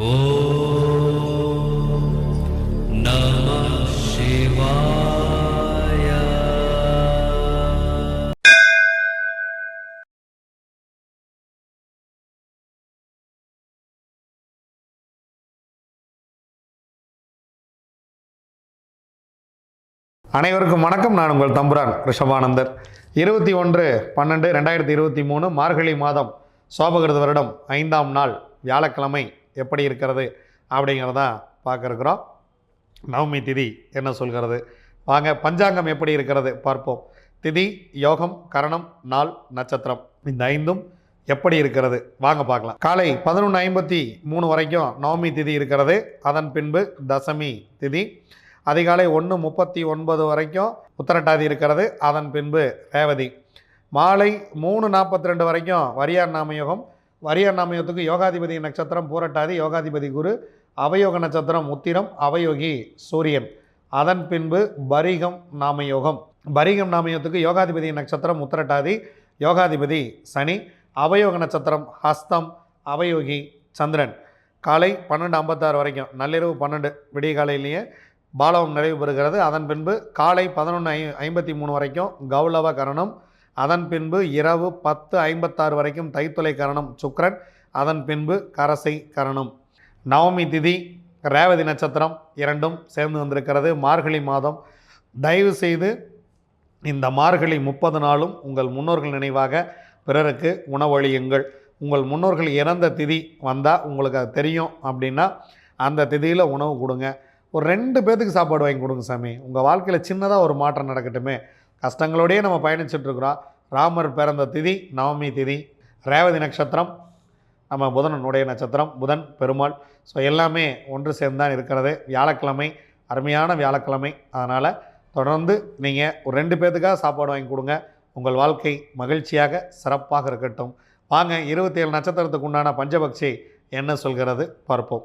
அனைவருக்கும் வணக்கம். நான் உங்கள் தம்புரான் ரிஷபானந்தர் இருபத்தி ஒன்று பன்னெண்டு ரெண்டாயிரத்தி இருபத்தி மூணு மார்கழி மாதம் சோபகிருத வருடம் ஐந்தாம் நாள் வியாழக்கிழமை. எப்படி இருக்கிறது அப்படிங்கிறதான் பார்க்க நவமி திதி என்ன சொல்கிறது? வாங்க பஞ்சாங்கம் எப்படி இருக்கிறது பார்ப்போம். திதி யோகம் கரணம் நாள் நட்சத்திரம். இந்த ஐந்தும் எப்படி இருக்கிறது? வாங்க பார்க்கலாம். காலை பதினொன்று ஐம்பத்தி மூணு வரைக்கும் நவமி திதி இருக்கிறது. அதன் பின்பு தசமி திதி. அதிகாலை ஒன்று முப்பத்தி ஒன்பது வரைக்கும் உத்தரட்டாதி இருக்கிறது. அதன் பின்பு ரேவதி. மாலை மூணு நாற்பத்தி ரெண்டு வரைக்கும் வரியார் நாமயோகம். வரியார் நாமயோகத்துக்கு யோகாதிபதி நட்சத்திரம் பூரட்டாதி யோகாதிபதி குரு அவயோக நட்சத்திரம் உத்திரம் அவயோகி சூரியன். அதன் பின்பு பரிகம் நாமயோகம். பரிகம் நாமயோகத்துக்கு யோகாதிபதி நட்சத்திரம் உத்திரட்டாதி யோகாதிபதி சனி அவயோக நட்சத்திரம் ஹஸ்தம் அவயோகி சந்திரன். காலை பன்னெண்டு ஐம்பத்தாறு வரைக்கும் நள்ளிரவு பன்னெண்டு விடிய காலையிலேயே பாலவம் நிறைவு பெறுகிறது. அதன் பின்பு காலை பதினொன்று ஐ ஐம்பத்தி மூணு வரைக்கும் கௌலவ கரணம் அதன் பின்பு இரவு பத்து ஐம்பத்தாறு வரைக்கும் தைத்துளை கரணம் சுக்ரன் அதன் பின்பு கரசை கரணம். நவமி திதி ரேவதி நட்சத்திரம் இரண்டும் சேர்ந்து வந்திருக்கிறது. மார்கழி மாதம். தயவு செய்து இந்த மார்கழி முப்பது நாளும் உங்கள் முன்னோர்கள் நினைவாக பிறருக்கு உணவளியுங்கள். உங்கள் முன்னோர்கள் இறந்த திதி வந்தால் உங்களுக்கு அது தெரியும் அப்படின்னா அந்த திதியில் உணவு கொடுங்க. ஒரு ரெண்டு பேர்த்துக்கு சாப்பாடு வாங்கி கொடுங்க சாமி. உங்கள் வாழ்க்கையில் சின்னதாக ஒரு மாற்றம் நடக்கட்டுமே. கஷ்டங்களோடையே நம்ம பயணிச்சுட்ருக்குறோம். ராமர் பிறந்த திதி நவமி திதி ரேவதி நட்சத்திரம் நம்ம புதனனுடைய நட்சத்திரம் புதன் பெருமாள். ஸோ எல்லாமே ஒன்று சேர்ந்து தான் இருக்கிறது. வியாழக்கிழமை அருமையான வியாழக்கிழமை. அதனால் தொடர்ந்து நீங்கள் ஒரு ரெண்டு பேர்த்துக்காக சாப்பாடு வாங்கி கொடுங்க. உங்கள் வாழ்க்கை மகிழ்ச்சியாக சிறப்பாக இருக்கட்டும். வாங்க இருபத்தேழு நட்சத்திரத்துக்கு உண்டான பஞ்சபக்ஷி என்ன சொல்கிறது? பார்ப்போம்.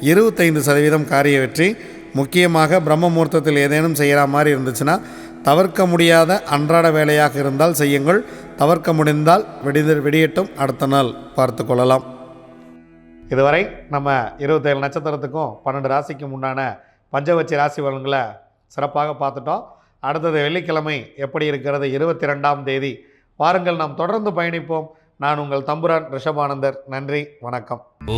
இருபத்தைந்து சதவீதம் காரிய வெற்றி. முக்கியமாக பிரம்ம முகூர்த்தத்தில் ஏதேனும் செய்கிற மாதிரி இருந்துச்சுன்னா தவிர்க்க முடியாத அன்றாட வேலையாக இருந்தால் செய்யுங்கள். தவிர்க்க முடிந்தால் விடிது விடியட்டும் அடுத்த நாள் பார்த்து கொள்ளலாம். இதுவரை நம்ம இருபத்தேழு நட்சத்திரத்துக்கும் பன்னெண்டு ராசிக்கும் உண்டான பஞ்சவச்சி ராசி பலன்களை சிறப்பாக பார்த்துட்டோம். அடுத்தது வெள்ளிக்கிழமை எப்படி இருக்கிறது? இருபத்தி ரெண்டாம் தேதி. வாருங்கள் நாம் தொடர்ந்து பயணிப்போம். நான் உங்கள் தம்புரான் ரிஷபானந்தர். நன்றி வணக்கம். ஓ